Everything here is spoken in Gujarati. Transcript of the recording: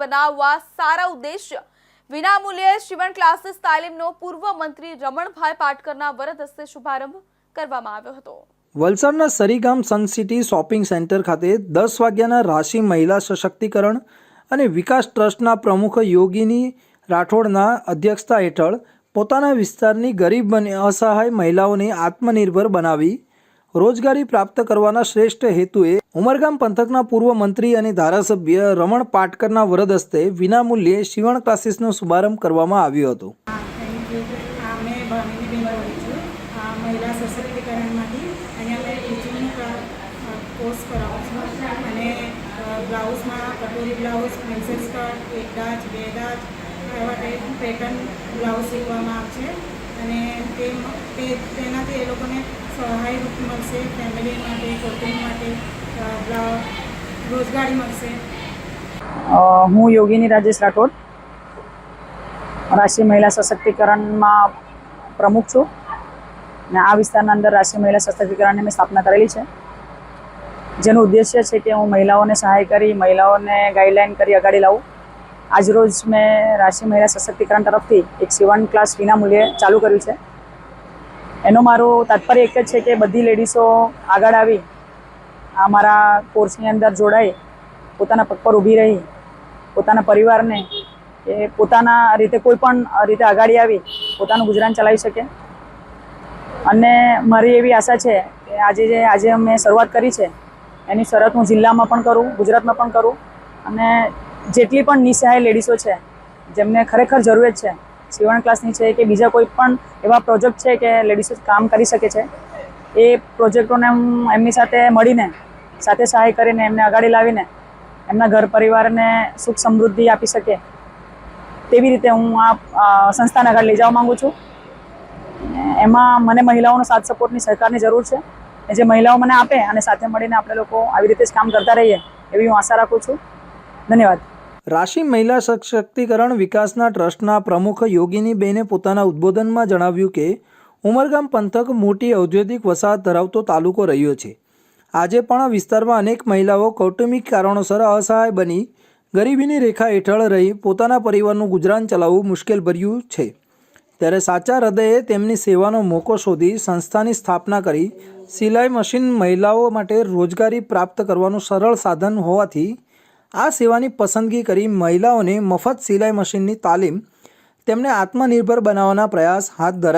બનાવવા સારા ઉદ્દેશ્ય. વિનામૂલ્યે શિવણ ક્લાસીસ તાલીમનો પૂર્વ મંત્રી રમણભાઈ પાટકરના વરદ હસ્તે શુભારંભ કરવામાં આવ્યો હતો. વલસાડના Sarigam Sun City shopping centre ખાતે દસ વાગ્યાના રાશિ મહિલા સશક્તિકરણ અને વિકાસ ટ્રસ્ટના પ્રમુખ યોગીની રાઠોડના અધ્યક્ષતા હેઠળ પોતાના વિસ્તારની ગરીબ અને અસહાય મહિલાઓને આત્મનિર્ભર બનાવી રોજગારી પ્રાપ્ત કરવાના શ્રેષ્ઠ હેતુએ ઉમરગામ પંથકના પૂર્વ મંત્રી અને ધારાસભ્ય રમણ પાટકરના વરદ હસ્તે વિનામૂલ્યે શિવણ ક્લાસીસનો શુભારંભ કરવામાં આવ્યો હતો. મહિલા સશક્તિકરણમાંથી એક દાજ, બે દાજ, એવા ટાઈપ પેટર્ન બ્લાઉઝ સીવવામાં આવશે. અને તે તેનાથી એ લોકોને સહાયરૂપ મળશે ફેમિલી માટે કુટુંબ માટે રોજગારી મળશે. હું યોગીની રાજેશ રાઠોડ. રાષ્ટ્રીય મહિલા સશક્તિકરણમાં પ્રમુખ છું. ને આ વિસ્તારના અંદર રાષ્ટ્રીય મહિલા સશક્તિકરણની મેં સ્થાપના કરેલી છે. જેનું ઉદ્દેશ્ય છે કે હું મહિલાઓને સહાય કરી, મહિલાઓને ગાઈડલાઈન કરી, અગાડી લાવું. આજરોજ મેં રાશિ મહિલા સશક્તિકરણ તરફથી એક સીવણ ક્લાસ વિના મૂલ્યે ચાલુ કર્યું છે. એનો મારું તાત્પર્ય એક જ છે કે બધી લેડીઝો આગળ આવી, આ મારા કોર્સની અંદર જોડાઈ, પોતાના પગ પર ઊભી રહી, પોતાના પરિવારને એ પોતાના રીતે કોઈ પણ રીતે આગાડી આવી, પોતાનું ગુજરાન ચલાવી શકે. અને મારી એવી આશા છે કે આજે જે આજે મેં શરૂઆત કરી છે, એની શરત હું જિલ્લામાં પણ કરું, ગુજરાતમાં પણ કરું. અને જેટલી પણ નિસહાય લેડીઝો છે, જેમને ખરેખર જરૂરિયાત છે સીવણ ક્લાસની છે કે બીજા કોઈ પણ એવા પ્રોજેક્ટ છે કે લેડીઝો કામ કરી શકે છે, એ પ્રોજેક્ટોને હું એમની સાથે મળીને, સાથે સહાય કરીને, એમને આગળ લાવીને, એમના ઘર પરિવારને સુખ સમૃદ્ધિ આપી શકે, તેવી રીતે હું આ સંસ્થાને આગળ લઈ જવા માગું છું. એમાં મને મહિલાઓનો સાથ સપોર્ટની સહકારની જરૂર છે. જે મહિલાઓ મને આપે અને સાથે મળીને આપણે લોકો આવી રીતે જ કામ કરતા રહીએ, એવી હું આશા રાખું છું. ધન્યવાદ. રાશિ મહિલા સશક્તિકરણ વિકાસના ટ્રસ્ટના પ્રમુખ યોગીની બેને પોતાના ઉદ્બોધનમાં જણાવ્યું કે, ઉમરગામ પંથક મોટી ઔદ્યોગિક વસાહત ધરાવતો તાલુકો રહ્યો છે. આજે પણ આ વિસ્તારમાં અનેક મહિલાઓ કૌટુંબિક કારણોસર અસહાય બની, ગરીબીની રેખા હેઠળ રહી પોતાના પરિવારનું ગુજરાન ચલાવવું મુશ્કેલભર્યું છે. ત્યારે સાચા હૃદયે તેમની સેવાનો મોકો શોધી સંસ્થાની સ્થાપના કરી સિલાઈ મશીન મહિલાઓ માટે રોજગારી પ્રાપ્ત કરવાનું સરળ સાધન હોવાથી આ સેવાની પસંદગી કરી મહિલાઓને મફત સિલાઈ મશીનની તાલીમ તેમને આત્મનિર્ભર બનાવવાના પ્રયાસ હાથ ધરાય